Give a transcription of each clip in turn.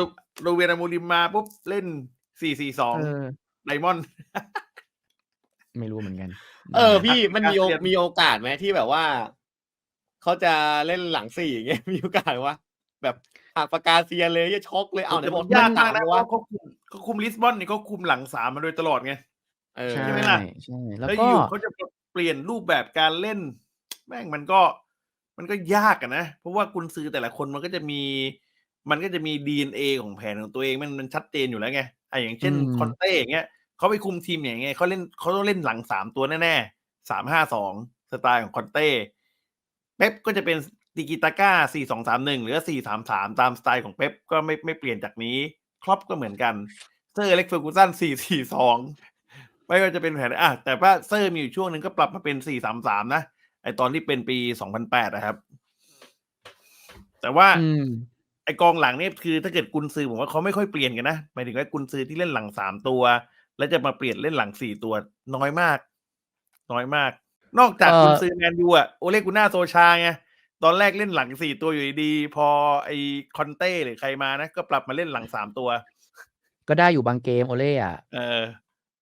รุปโรเวียนามูริมมาปุ๊บเล่นสี่สี่สองเออ ไดมอนด์ ไม่รู้เหมือนกันเออ พี่มันมีโอการเปลี่ยน มีโอกาสไหมที่แบบว่า เขาจะเล่นหลังสี่อย่างเงี้ย มีโอกาสว่าแบบหากปากกาเซียเลยจะช็อกเลยเอาไหนแต่บมัอกนยากมากเลนะยเพว่าราะเขาคุมเขาคุมลิสบอนนี่เขาคุมหลังสามมาโดยตลอดไง เออใช่ใช่ไหมล่ะ ใช่แล้วแล้วก็ อยู่เขาจะเปลี่ยนรูปแบบการเล่น แม่งมันก็ มันก็ยากอะนะ เพราะว่ากุนซือแต่ละคนมันก็จะมี มันก็จะมีดีเอ็นเอของแผนของตัวเองมันมันชัดเจนอยู่แล้วไงอะอย่างเช่นอืมคอนเต้อย่างเงี้ยเขาไปคุมทีมอย่างเงี้ยเขาเล่นเขาต้องเล่นหลังสามตัวแน่ๆสามห้าสองสไตล์ของคอนเต้เป๊ปก็จะเป็นติกิตาก้าสี่สองสามหนึ่งหรือสี่สามสามตามสไตล์ของเป๊ปก็ไม่ไม่เปลี่ยนจากนี้ ครอปก็เหมือนกันเซอร์เล็กเฟอร์กูสันสี่สี่สองไม่ว่าจะเป็นแผนอะแต่ว่าเซอร์มีอยู่ช่วงหนึ่งก็ปรับมาเป็นสี่สามสามนะไอตอนที่เป็นปีสองพันแปดนะครับ แต่ว่าอืม ไอกองหลังเนี่ยคือถ้าเกิดกุนซือผมว่าเขาไม่ค่อยเปลี่ยนกันนะหมายถึงว่ากุนซือที่เล่นหลังสามตัว แล้วจะมาเปลี่ยนเล่นหลังสี่ตัวน้อยมาก น้อยมาก นอกจากเอ่อกุนซือแมนยูอะโอเลกุน่าโซชาไงตอนแรกเล่นหลังสี่ตัวอยู่ดีๆพอไอคอนเต้หรือใครมานะก็ปรับมาเล่นหลังสามตัว ก็ได้อยู่บางเกมโอเล่อะเออ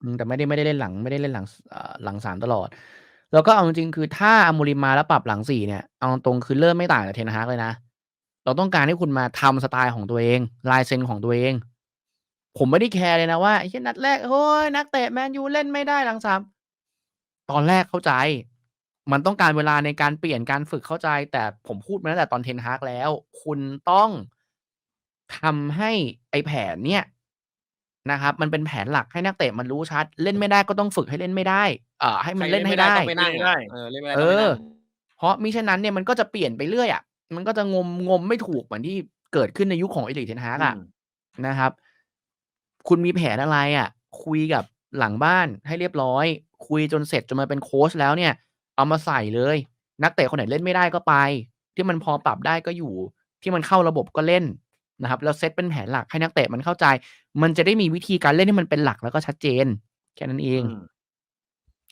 อืมแต่ไม่ได้ไม่ได้เล่นหลังไม่ได้เล่นหลังเอ่อหลังสามตลอด แล้วก็เอาจริงๆคือถ้าอามูริมมาแล้วปรับหลังสี่เนี่ยเอาตรงๆคือเริ่มไม่ต่างจากเทนฮากเลยนะ เราต้องการให้คุณมาทำสไตล์ของตัวเอง ลายเซ็นของตัวเอง ผมไม่ได้แคร์เลยนะว่าไอ้เช่นนัดแรกโอ้ยนักเตะแมนยูเล่นไม่ได้หลังสามตอนแรกเข้าใจ มันต้องการเวลาในการเปลี่ยนการฝึกเข้าใจ แต่ผมพูดมาตั้งแต่ตอนเทนฮากแล้ว คุณต้องทำให้ไอแผนเนี่ยนะครับ มันเป็นแผนหลักให้นักเตะมันรู้ชัด เล่นไม่ได้ก็ต้องฝึกให้เล่นไม่ได้ เอ่อให้มันเล่นให้ได้ต้องไปนั่งเล่นไม่ได้อะเออเล่นไม่ได้เอต้องไปอนั่งเพราะมิฉะนั้นเนี่ยมันก็จะเปลี่ยนไปเรื่อยอะ มันก็จะงมงมไม่ถูกเหมือนที่เกิดขึ้นในยุคของเอริกเทนฮากอะอืมนะครับ คุณมีแผนอะไรอะ คุยกับหลังบ้านให้เรียบร้อย คุยจนเสร็จจนมาเป็นโค้ชแล้วเนี่ย เอามาใส่เลย นักเตะคนไหนเล่นไม่ได้ก็ไป ที่มันพอปรับได้ก็อยู่ ที่มันเข้าระบบก็เล่นนะครับ แล้วเซตเป็นแผนหลักให้นักเตะมันเข้าใจ มันจะได้มีวิธีการเล่นที่มันเป็นหลักแล้วก็ชัดเจน แค่นั้นเองอืม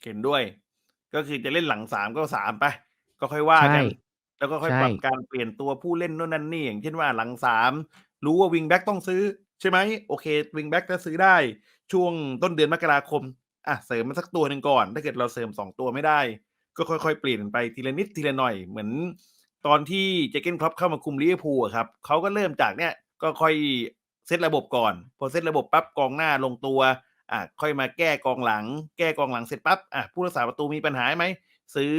เห็นด้วย ก็คือจะเล่นหลังสามก็สามไปก็ค่อยว่ากันใช่ แล้วก็ค่อยใช่ ปรับการเปลี่ยนตัวผู้เล่นโน่นนั่นนี่ อย่างเช่นว่าหลังสามรู้ว่าวิงแบ็กต้องซื้อ ใช่ไหมโอเควิงแบ็กถ้าซื้อได้ช่วงต้นเดือนมกราคมอะเสริมมันสักตัวหนึ่งก่อน ถ้าเกิดเราเสริมสองตัวไม่ได้ ก็ค่อยๆ เปลี่ยนไปทีละนิดทีละหน่อยเหมือน ตอนที่เจเกนครอปเข้ามาคุมลิเวอร์พูลอะครับเขาก็เริ่มจากเนี่ยก็ค่อยเซตระบบก่อน พอเซตระบบปั๊บกองหน้าลงตัวอะค่อยมาแก้กองหลัง แก้กองหลังเสร็จปั๊บอะผู้รักษาประตูมีปัญหาไหม ซื้อ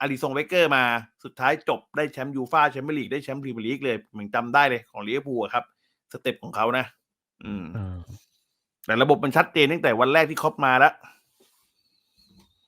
อาริซงเวเกอร์มาสุดท้ายจบได้แชมป์ยูฟาแชมเปี้ยนลีกได้แชมป์พรีเมียร์ลีกเลยผมยังจำได้เลยของลิเวอร์พูลอะครับ สเต็ปของเขานะ อืมเออแต่ระบบมันชัดเจนตั้งแต่วันแรกที่ครอปมาแล้ว